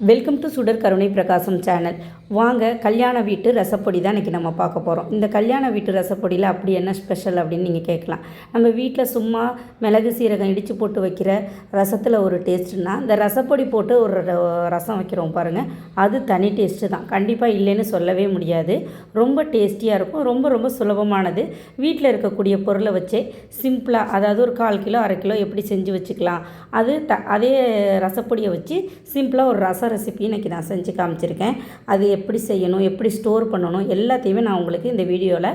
Welcome to சுடர் கருணை பிரகாசம் சேனல் வாங்க கல்யாண வீட்டு ரசப்பொடி தான் இன்றைக்கி நம்ம பார்க்க போகிறோம் இந்த கல்யாண வீட்டு ரசப்பொடியில் அப்படி என்ன ஸ்பெஷல் அப்படின்னு நீங்கள் கேட்கலாம். நம்ம வீட்டில் சும்மா மிளகு சீரகம் இடித்து போட்டு வைக்கிற ரசத்தில் ஒரு டேஸ்ட்டுனா இந்த ரசப்பொடி போட்டு ஒரு ர- ரசம் வைக்கிறோம் பாருங்கள் அது தனி டேஸ்ட்டு தான். கண்டிப்பாக இல்லைன்னு சொல்லவே முடியாது. ரொம்ப டேஸ்டியாக இருக்கும். ரொம்ப ரொம்ப சுலபமானது. வீட்டில் இருக்கக்கூடிய பொருளை வச்சே சிம்பிளாக அதாவது ஒரு கால் கிலோ அரை கிலோ எப்படி செஞ்சு வச்சுக்கலாம். அது த அதே ரசப்பொடியை வச்சு சிம்பிளாக ஒரு ரசம் ரச ரெசிபி இன்றைக்கி நான் செஞ்சு காமிச்சிருக்கேன். அது எப்படி செய்யணும் எப்படி ஸ்டோர் பண்ணணும் எல்லாத்தையுமே நான் உங்களுக்கு இந்த வீடியோவில்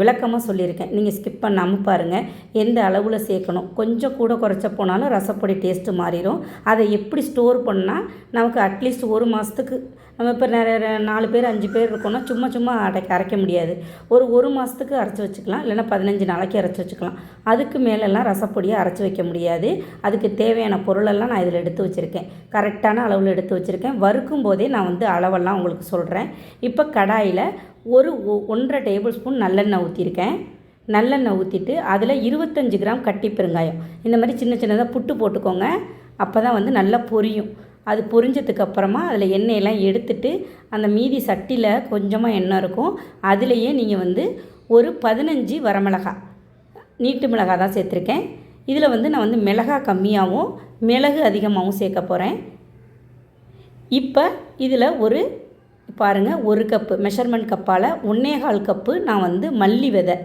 விளக்கமாக சொல்லியிருக்கேன். நீங்கள் ஸ்கிப் பண்ணாமல் பாருங்கள் எந்த அளவில் சேர்க்கணும்? கொஞ்சம் கூட குறைச்ச போனாலும் ரசப்பொடி டேஸ்ட்டு மாறிடும் அதை எப்படி ஸ்டோர் பண்ணால் நமக்கு அட்லீஸ்ட் ஒரு மாதத்துக்கு நம்ம இப்போ நிறைய நாலு பேர் அஞ்சு பேர் இருக்கோம்னா சும்மா சும்மா அடைக்க அரைக்க முடியாது. ஒரு ஒரு மாதத்துக்கு அரைச்சி வச்சுக்கலாம். இல்லைன்னா பதினஞ்சு நாளைக்கு அரைச்சி வச்சுக்கலாம். அதுக்கு மேலெல்லாம் ரசப்பொடியை அரைச்சி வைக்க முடியாது. அதுக்கு தேவையான பொருளெல்லாம் நான் இதில் எடுத்து வச்சுருக்கேன். கரெக்டான அளவில் எடுத்து வச்சுருக்கேன். வறுக்கும் போதே நான் வந்து அளவெல்லாம் உங்களுக்கு சொல்கிறேன் இப்போ கடாயில் ஒரு ஒ- ஒன்றரை டேபிள் ஸ்பூன் நல்லெண்ணெய் ஊற்றிருக்கேன் நல்லெண்ணெய் ஊற்றிட்டு அதில் இருபத்தஞ்சி கிராம் கட்டி பெருங்காயம். இந்த மாதிரி சின்ன சின்னதாக புட்டு போட்டுக்கோங்க. அப்போ தான் வந்து நல்லா பொரியும். அது பொரிஞ்சதுக்கு அப்புறமா அதில் எண்ணெயெல்லாம் எடுத்துட்டு அந்த மீதி சட்டியில் கொஞ்சமாக எண்ணெய் இருக்கும். அதுலேயே நீங்கள் வந்து ஒரு பதினஞ்சு வரமிளகாய் நீட்டு மிளகாய் தான் சேர்த்துருக்கேன். இதில் வந்து நான் வந்து மிளகாய் கம்மியாகவும் மிளகு அதிகமாகவும் சேர்க்க போகிறேன் இப்போ இதில் ஒரு பாருங்கள் ஒரு கப்பு மெஷர்மெண்ட் கப்பால் ஒன்றே கால் கப்பு நான் வந்து மல்லி விதை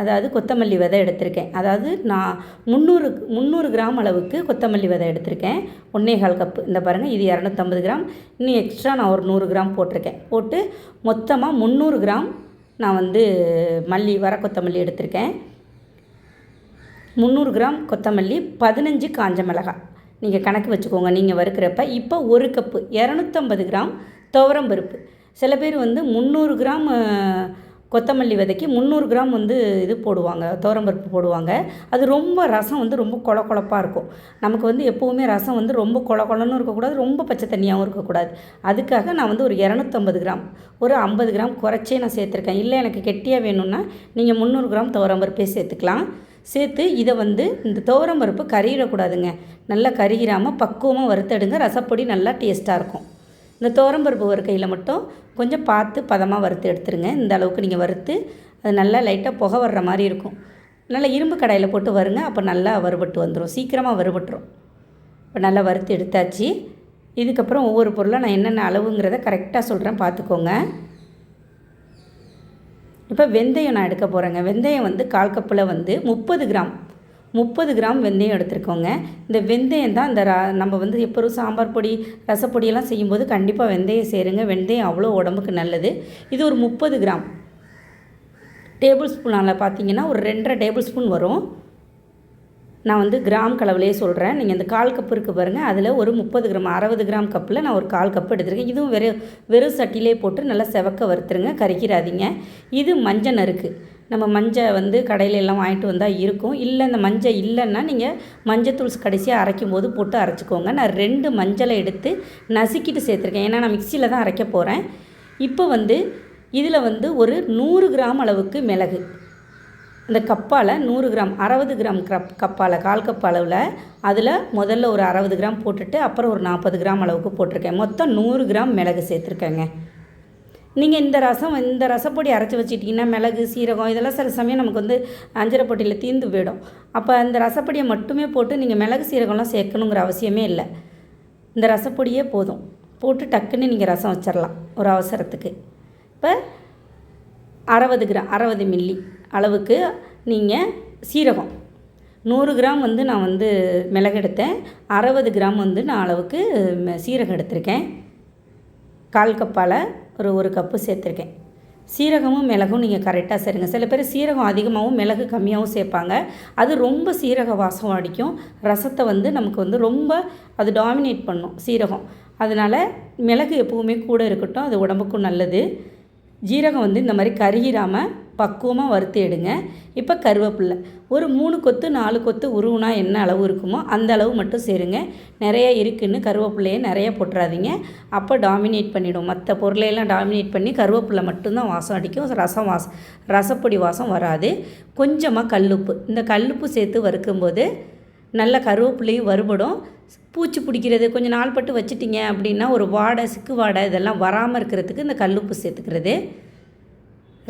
அதாவது கொத்தமல்லி விதை எடுத்திருக்கேன். அதாவது நான் முந்நூறு முந்நூறு கிராம் அளவுக்கு கொத்தமல்லி விதை எடுத்திருக்கேன். ஒன்றே கால் கப்பு. இந்த பாருங்கள் இது இரநூத்தம்பது கிராம். இன்னும் எக்ஸ்ட்ரா நான் ஒரு நூறு கிராம் போட்டிருக்கேன். போட்டு மொத்தமாக முந்நூறு கிராம் நான் வந்து மல்லி வர கொத்தமல்லி எடுத்திருக்கேன். முந்நூறு கிராம் கொத்தமல்லி பதினஞ்சு காஞ்ச மிளகாய். நீங்கள் கணக்கு வச்சுக்கோங்க நீங்கள் வறுக்கிறப்ப. இப்போ ஒரு கப்பு இரநூத்தம்பது கிராம் துவரம் பருப்பு. சில பேர் வந்து முந்நூறு கிராம் கொத்தமல்லி விதைக்கு முந்நூறு கிராம் வந்து இது போடுவாங்க துவரம் பருப்பு போடுவாங்க. அது ரொம்ப ரசம் வந்து ரொம்ப கொல கொழப்பாக இருக்கும். நமக்கு வந்து எப்போவுமே ரசம் வந்து ரொம்ப கொல கொலன்னு இருக்கக்கூடாது ரொம்ப பச்சை தண்ணியாகவும் இருக்கக்கூடாது. அதுக்காக நான் வந்து ஒரு இரநூத்தம்பது கிராம் ஒரு ஐம்பது கிராம் குறைச்சே நான் சேர்த்துருக்கேன். இல்லை எனக்கு கெட்டியாக வேணும்னா நீங்கள் முந்நூறு கிராம் துவரம் பருப்பே சேர்த்துக்கலாம். சேர்த்து இதை வந்து இந்த துவரம் பருப்பு கறியிடக்கூடாதுங்க நல்லா கருகிராமல் பக்குவமாக வறுத்தெடுங்க. ரசப்பொடி நல்லா டேஸ்ட்டாக இருக்கும். இந்த தோரம்பருப்பு ஒரு வறுக்கையில் மட்டும் கொஞ்சம் பார்த்து பதமாக வறுத்து எடுத்துருங்க. இந்த அளவுக்கு நீங்கள் வறுத்து அது நல்லா லைட்டாக புகை வர்ற மாதிரி இருக்கும். நல்லா இரும்பு கடாயில் போட்டு வருங்க. அப்போ நல்லா வறுபட்டு வந்துடும் சீக்கிரமாக வறுபட்டுரும். இப்போ நல்லா வறுத்து எடுத்தாச்சு. இதுக்கப்புறம் ஒவ்வொரு பொருளும் நான் என்னென்ன அளவுங்கிறத கரெக்டாக சொல்கிறேன். பார்த்துக்கோங்க. இப்போ வெந்தயம் நான் எடுக்க போகிறேங்க. வெந்தயம் வந்து கால் கப்பில் வந்து முப்பது கிராம். முப்பது கிராம் வெந்தயம் எடுத்துருக்கோங்க. இந்த வெந்தயம் தான் இந்த ர- நம்ம வந்து எப்போ சாம்பார் பொடி ரசப்பொடியெல்லாம் செய்யும்போது கண்டிப்பாக வெந்தயம் சேருங்க. வெந்தயம் அவ்வளோ உடம்புக்கு நல்லது. இது ஒரு முப்பது கிராம். டேபிள் ஸ்பூனால் பார்த்தீங்கன்னா ஒரு ரெண்டரை டேபிள் ஸ்பூன் வரும். நான் வந்து கிராம் கலவுலையே சொல்கிறேன் நீங்கள் இந்த கால் கப்பு இருக்குது பாருங்கள் அதில் ஒரு முப்பது கிராம் அறுபது கிராம் கப்பில் நான் ஒரு கால் கப்பு எடுத்துருக்கேன். இதுவும் வெறும் வெறும் சட்டிலே போட்டு நல்லா செவக்க வறுத்துருங்க. கறிக்கிறாதீங்க இது மஞ்சள் நறுக்கு. நம்ம மஞ்சள் வந்து கடையில எல்லாம் வாங்கிட்டு வந்தால் இருக்கும். இல்லை இந்த மஞ்சள் இல்லைன்னா நீங்கள் மஞ்சத்தூள் கடைசியாக அரைக்கும் போது போட்டு அரைச்சிக்கோங்க. நான் ரெண்டு மஞ்சளை எடுத்து நசுக்கிட்டு சேர்த்துருக்கேன். ஏன்னா நான் மிக்சியில் தான் அரைக்க போகிறேன் இப்போ வந்து இதில் வந்து ஒரு நூறு கிராம் அளவுக்கு மிளகு. அந்த கப்பால் நூறு கிராம் அறுபது கிராம் கப் கப்பால் கால் கப் அளவில் அதில் முதல்ல ஒரு அறுபது கிராம் போட்டுட்டு அப்புறம் ஒரு நாற்பது கிராம் அளவுக்கு போட்டிருக்கேன். மொத்தம் நூறு கிராம் மிளகு சேர்த்துருக்கேங்க. நீங்கள் இந்த ரசம் இந்த ரசப்பொடி அரைச்சி வச்சிட்டிங்கன்னா மிளகு சீரகம் இதெல்லாம் சில சமயம் நமக்கு வந்து அஞ்சரை பொட்டியில் தீர்ந்து போயிடும். அப்போ அந்த ரசப்பொடியை மட்டுமே போட்டு நீங்கள் மிளகு சீரகம்லாம் சேர்க்கணுங்கிற அவசியமே இல்லை. இந்த ரசப்பொடியே போதும். போட்டு டக்குன்னு நீங்கள் ரசம் வச்சிடலாம் ஒரு அவசரத்துக்கு. இப்போ அறுபது கிராம் அறுபது மில்லி அளவுக்கு நீங்கள் சீரகம். நூறு கிராம் வந்து நான் வந்து மிளகு எடுத்தேன். அறுபது கிராம் வந்து நான் அளவுக்கு சீரகம் எடுத்திருக்கேன். கால் கப்பால் ஒரு ஒரு கப்பு சேர்த்துருக்கேன். சீரகமும் மிளகும் நீங்கள் கரெக்டாக சேருங்க. சில பேர் சீரகம் அதிகமாகவும் மிளகு கம்மியாகவும் சேர்ப்பாங்க. அது ரொம்ப சீரக வாசம் அடிக்கும். ரசத்தை வந்து நமக்கு வந்து ரொம்ப அது டாமினேட் பண்ணும் சீரகம். அதனால் மிளகு எப்பவுமே கூட இருக்கட்டும் அது உடம்புக்கும் நல்லது. ஜீரகம் வந்து இந்த மாதிரி கருகிராமல் பக்குவமாக வறுத்து எடுங்க. இப்போ கருவேப்பில்லை. ஒரு மூணு கொத்து நாலு கொத்து உருவுனா என்ன அளவு இருக்குமோ அந்த அளவு மட்டும் சேருங்க. நிறைய இருக்குன்னு கருவேப்பிள்ளையே நிறைய போட்டுறாதீங்க. அப்போ டாமினேட் பண்ணிவிடும் மற்ற பொருளையெல்லாம் டாமினேட் பண்ணி கருவேப்பிலை மட்டும்தான் வாசம் அடிக்கும். ரசம் வாசம் ரசப்பொடி வாசம் வராது. கொஞ்சமாக கல்லுப்பு. இந்த கல்லுப்பு சேர்த்து வறுக்கும்போது நல்ல கருவேப்பிலையும் வறுபடும். பூச்சி பிடிக்கிறது கொஞ்சம் நாள் பட்டு வச்சுட்டிங்க அப்படின்னா ஒரு வாடை சிக்கு வாடை இதெல்லாம் வராமல் இருக்கிறதுக்கு இந்த கல்லுப்பு சேர்த்துக்கிறது.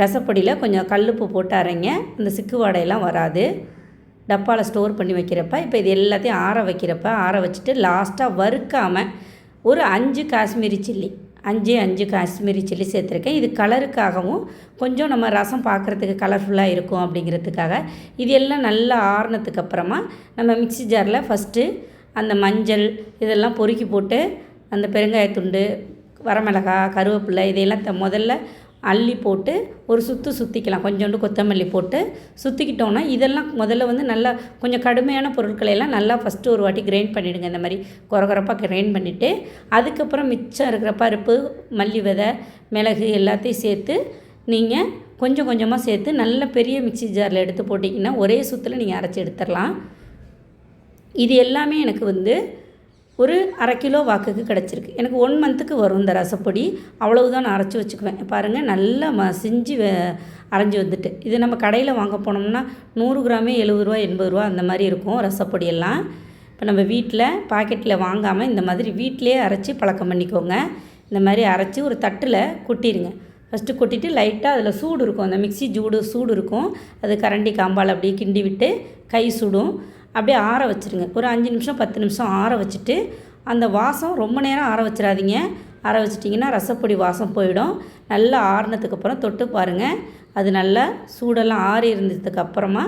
ரசப்பொடியில் கொஞ்சம் கல்லுப்பு போட்டு அரைங்க. இந்த சிக்கு வாடையெல்லாம் வராது. டப்பாவில் ஸ்டோர் பண்ணி வைக்கிறப்ப இப்போ இது எல்லாத்தையும் ஆற வைக்கிறப்ப ஆற வச்சுட்டு லாஸ்ட்டாக வறுக்காமல் ஒரு அஞ்சு காஷ்மீரி சில்லி அஞ்சு அஞ்சு காஷ்மீரி சில்லி சேர்த்துருக்கேன். இது கலருக்காகவும் கொஞ்சம் நம்ம ரசம் பார்க்குறதுக்கு கலர்ஃபுல்லாக இருக்கும் அப்படிங்கிறதுக்காக. இது எல்லாம் நல்லா ஆறுனதுக்கு அப்புறமா நம்ம மிக்ஸி ஜாரில் ஃபஸ்ட்டு அந்த மஞ்சள் இதெல்லாம் பொறுக்கி போட்டு அந்த பெருங்காயத்துண்டு வரமிளகா கருவேப்பிலை இதையெல்லாம் த முதல்ல அள்ளி போட்டு ஒரு சுற்று சுற்றிக்கலாம் கொஞ்சோண்டு கொத்தமல்லி போட்டு சுற்றிக்கிட்டோன்னா இதெல்லாம் முதல்ல வந்து நல்லா கொஞ்சம் கடுமையான பொருட்களை எல்லாம் நல்லா ஃபஸ்ட்டு ஒரு வாட்டி கிரைண்ட் பண்ணிவிடுங்க இந்த மாதிரி குறகுறப்பாக கிரைண்ட் பண்ணிவிட்டு அதுக்கப்புறம் மிச்சம் இருக்கிற பருப்பு மல்லி விதை மிளகு எல்லாத்தையும் சேர்த்து நீங்கள் கொஞ்சம் கொஞ்சமாக சேர்த்து நல்ல பெரிய மிக்சி ஜாரில் எடுத்து போட்டிங்கன்னா ஒரே சுற்றில் நீங்கள் அரைச்சி எடுத்துடலாம். இது எல்லாமே எனக்கு வந்து ஒரு அரை கிலோ வாக்குக்கு கிடச்சிருக்கு. எனக்கு ஒன் மந்த்துக்கு வரும் இந்த ரசப்பொடி. அவ்வளவுதான் நான் அரைச்சி வச்சுக்குவேன். பாருங்கள் நல்லா மசிஞ்சு வ- அரைஞ்சி வந்துட்டு. இது நம்ம கடையில் வாங்க போனோம்னா நூறு கிராமே எழுபது ரூபா எண்பது ரூபா அந்த மாதிரி இருக்கும் ரசப்பொடியெல்லாம் இப்போ நம்ம வீட்டில் பாக்கெட்டில் வாங்காமல் இந்த மாதிரி வீட்டிலேயே அரைச்சி பழக்கம் பண்ணிக்கோங்க. இந்த மாதிரி அரைச்சி ஒரு தட்டில் கொட்டிடுங்க ஃபஸ்ட்டு கொட்டிட்டு லைட்டாக அதில் சூடு இருக்கும். அந்த மிக்ஸி ஜூடு சூடு இருக்கும். அது கரண்டி காம்பால் அப்படியே கிண்டி விட்டு கை சுடும். அப்படியே ஆற வச்சுருங்க. ஒரு அஞ்சு நிமிஷம் பத்து நிமிஷம் ஆற வச்சுட்டு அந்த வாசம் ரொம்ப நேரம் ஆற வச்சிடாதீங்க. ஆற வச்சிட்டிங்கன்னா ரசப்பொடி வாசம் போயிடும். நல்லா ஆறினதுக்கப்புறம் தொட்டு பாருங்கள் அது நல்லா சூடெல்லாம் ஆறி இருந்ததுக்கு அப்புறமா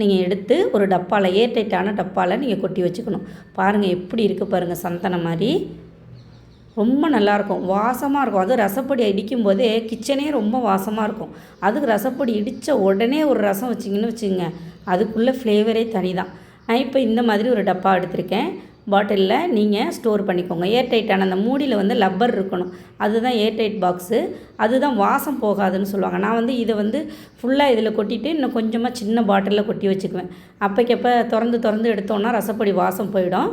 நீங்கள் எடுத்து ஒரு டப்பாவில் ஏர்டைட்டான டப்பாவில் நீங்கள் கொட்டி வச்சுக்கணும். பாருங்கள் எப்படி இருக்குது பாருங்கள் சந்தனம் மாதிரி. ரொம்ப நல்லாயிருக்கும் வாசமாக இருக்கும். அதுவும் ரசப்பொடி இடிக்கும் போதே கிச்சனே ரொம்ப வாசமாக இருக்கும். அதுக்கு ரசப்பொடி இடித்த உடனே ஒரு ரசம் வச்சிங்கன்னு வச்சுங்க அதுக்குள்ளே ஃப்ளேவரே தனி தான் நான் இப்போ இந்த மாதிரி ஒரு டப்பா எடுத்திருக்கேன். பாட்டிலில் நீங்கள் ஸ்டோர் பண்ணிக்கோங்க. ஏர்டைட்டான அந்த மூடியில் வந்து லப்பர் இருக்கணும். அதுதான் ஏர்டைட் பாக்ஸு. அதுதான் வாசம் போகாதுன்னு சொல்லுவாங்க. நான் வந்து இதை வந்து ஃபுல்லாக இதில் கொட்டிட்டு இன்னும் கொஞ்சமாக சின்ன பாட்டிலில் கொட்டி வச்சுக்குவேன். அப்போக்கப்போ திறந்து திறந்து எடுத்தோன்னா ரசப்பொடி வாசம் போயிடும்.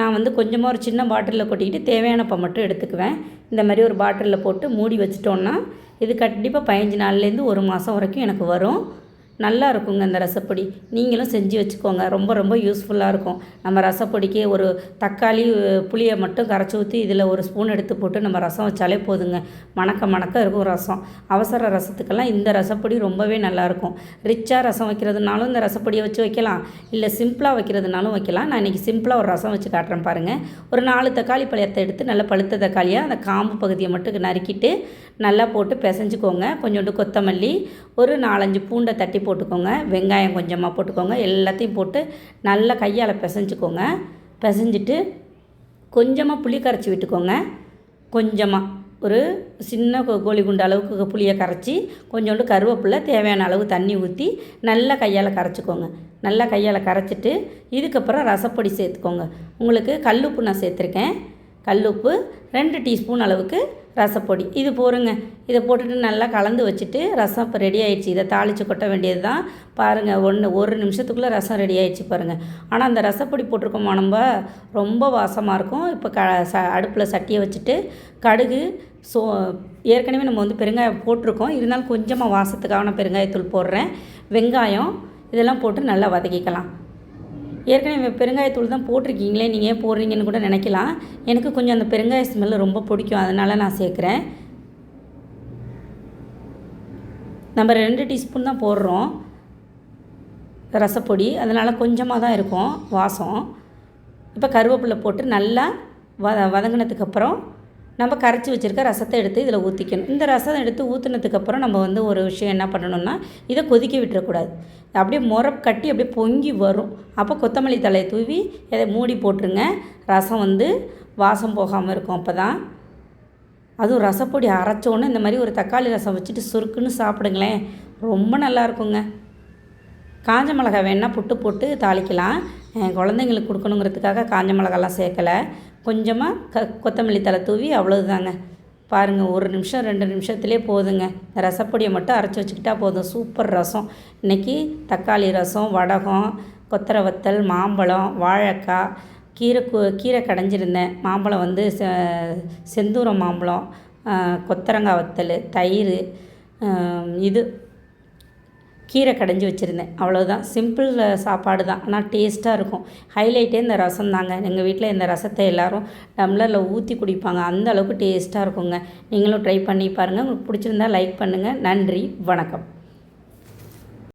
நான் வந்து கொஞ்சமாக ஒரு சின்ன பாட்டிலில் கொட்டிக்கிட்டு தேவையானப்போ மட்டும் எடுத்துக்குவேன். இந்த மாதிரி ஒரு பாட்டிலில் போட்டு மூடி வச்சிட்டோன்னா இது கண்டிப்பாக பதினஞ்சு நாள்லேருந்து ஒரு மாதம் வரைக்கும் எனக்கு வரும். நல்லா இருக்குங்க இந்த ரசப்பொடி. நீங்களும் செஞ்சு வச்சுக்கோங்க. ரொம்ப ரொம்ப யூஸ்ஃபுல்லாக இருக்கும். நம்ம ரசப்பொடிக்கு ஒரு தக்காளி புளியை மட்டும் கரைச்சி ஊற்றி இதில் ஒரு ஸ்பூன் எடுத்து போட்டு நம்ம ரசம் வச்சாலே போதுங்க. மணக்க மணக்க இருக்கும் ரசம். அவசர ரசத்துக்கெல்லாம் இந்த ரசப்பொடி ரொம்பவே நல்லாயிருக்கும். ரிச்சாக ரசம் வைக்கிறதுனாலும் இந்த ரசப்பொடியை வச்சு வைக்கலாம். இல்லை சிம்பிளாக வைக்கிறதுனாலும் வைக்கலாம். நான் இன்றைக்கி சிம்பிளாக ஒரு ரசம் வச்சு காட்டுறேன் பாருங்கள் ஒரு நாலு தக்காளி பழத்தை எடுத்து நல்லா பழுத்த தக்காளியாக அந்த காம்பு பகுதியை மட்டும் நறுக்கிட்டு நல்லா போட்டு பிசைஞ்சுக்கோங்க. கொஞ்சோண்டு கொத்தமல்லி ஒரு நாலஞ்சு பூண்டை தட்டி போட்டுக்கோங்க. வெங்காயம் கொஞ்சமாக போட்டுக்கோங்க. எல்லாத்தையும் போட்டு நல்லா கையால் பிசைஞ்சுக்கோங்க. பிசைஞ்சிட்டு கொஞ்சமாக புளி கரைச்சி விட்டுக்கோங்க. கொஞ்சமாக ஒரு சின்ன கோ- கோழி குண்டு அளவுக்கு புளியை கரைச்சி கொஞ்சோண்டு கருவேப்பிலை தேவையான அளவு தண்ணி ஊற்றி நல்லா கையால் கரைச்சிக்கோங்க. நல்லா கையால் கரைச்சிட்டு இதுக்கப்புறம் ரசப்பொடி சேர்த்துக்கோங்க. உங்களுக்கு கல்லுப்பு நான் சேர்த்துருக்கேன். கல்லுப்பு ரெண்டு டீஸ்பூன் அளவுக்கு ரசப்பொடி. இது போருங்க. இதை போட்டுட்டு நல்லா கலந்து வச்சுட்டு ரசம் இப்போ ரெடி ஆயிடுச்சு. இதை தாளித்து கொட்ட வேண்டியது தான் பாருங்கள் ஒன்று ஒரு நிமிஷத்துக்குள்ளே ரசம் ரெடி ஆயிடுச்சு பாருங்கள் ஆனால் அந்த ரசப்பொடி போட்டிருக்கோமா நம்ம? ரொம்ப வாசமாக இருக்கும். இப்போ க ச அடுப்பில் சட்டியை வச்சுட்டு கடுகு சோ ஏற்கனவே நம்ம வந்து பெருங்காயம் போட்டிருக்கோம். இருந்தாலும் கொஞ்சமாக வாசத்துக்காக நான் பெருங்காயத்தூள் போடுறேன். வெங்காயம் இதெல்லாம் போட்டு நல்லா வதக்கிக்கலாம். ஏற்கனவே பெருங்காயத்தூள் தான் போட்டிருக்கீங்களே நீங்கள் ஏன் போடுறீங்கன்னு கூட நினைக்கலாம். எனக்கு கொஞ்சம் அந்த பெருங்காய ஸ்மெல் ரொம்ப பிடிக்கும் அதனால் நான் சேர்க்குறேன். நம்ம ரெண்டு டீஸ்பூன் தான் போடுறோம். ரசப்பொடி அதனால் கொஞ்சமாக தான் இருக்கும் வாசம். இப்போ கருவேப்பிலை போட்டு நல்லா வத வதங்கினதுக்கப்புறம் நம்ம கரைச்சி வச்சுருக்க ரசத்தை எடுத்து இதில் ஊற்றிக்கணும் இந்த ரசம் எடுத்து ஊற்றுனதுக்கப்புறம் நம்ம வந்து ஒரு விஷயம் என்ன பண்ணணும்னா இதை கொதிக்க விட்டுறக்கூடாது. அப்படியே முறை கட்டி அப்படியே பொங்கி வரும். அப்போ கொத்தமல்லி தலையை தூவி இதை மூடி போட்டுருங்க. ரசம் வந்து வாசம் போகாமல் இருக்கும் அப்போ தான் அதுவும் ரசப்பொடி அரைச்சோன்னே இந்த மாதிரி ஒரு தக்காளி ரசம் வச்சுட்டு சுருக்குன்னு சாப்பிடுங்களேன். ரொம்ப நல்லா இருக்குங்க. காஞ்ச மிளகா வேணால் புட்டு போட்டு தாளிக்கலாம். என் குழந்தைங்களுக்கு கொடுக்கணுங்கிறதுக்காக காஞ்ச மிளகாலாம் சேர்க்கலை. கொஞ்சமாக க கொத்தமல்லி தலை தூவி அவ்வளோதாங்க பாருங்கள் ஒரு நிமிஷம் ரெண்டு நிமிஷத்துலேயே போதுங்க. ரசப்பொடியை மட்டும் அரைச்சி வச்சுக்கிட்டா போதும். சூப்பர் ரசம். இன்றைக்கி தக்காளி ரசம் வடகம் கொத்தரை வத்தல் மாம்பழம் வாழைக்காய் கீரை கு- கீரை கடைஞ்சிருந்தேன். மாம்பழம் வந்து செ செந்தூரம் மாம்பழம் கொத்தரங்காய் வத்தல் தயிர் இது. கீரை கடைஞ்சி வச்சுருந்தேன். அவ்வளோதான் சிம்பிள் சாப்பாடு தான். ஆனால் டேஸ்ட்டாக இருக்கும். ஹைலைட்டே இந்த ரசம் தாங்க. எங்கள் வீட்டில் இந்த ரசத்தை எல்லோரும் டம்ளரில் ஊற்றி குடிப்பாங்க. அந்த அளவுக்கு டேஸ்ட்டாக இருக்குங்க. நீங்களும் ட்ரை பண்ணி பாருங்கள் உங்களுக்கு பிடிச்சிருந்தா லைக் பண்ணுங்கள் நன்றி. வணக்கம்.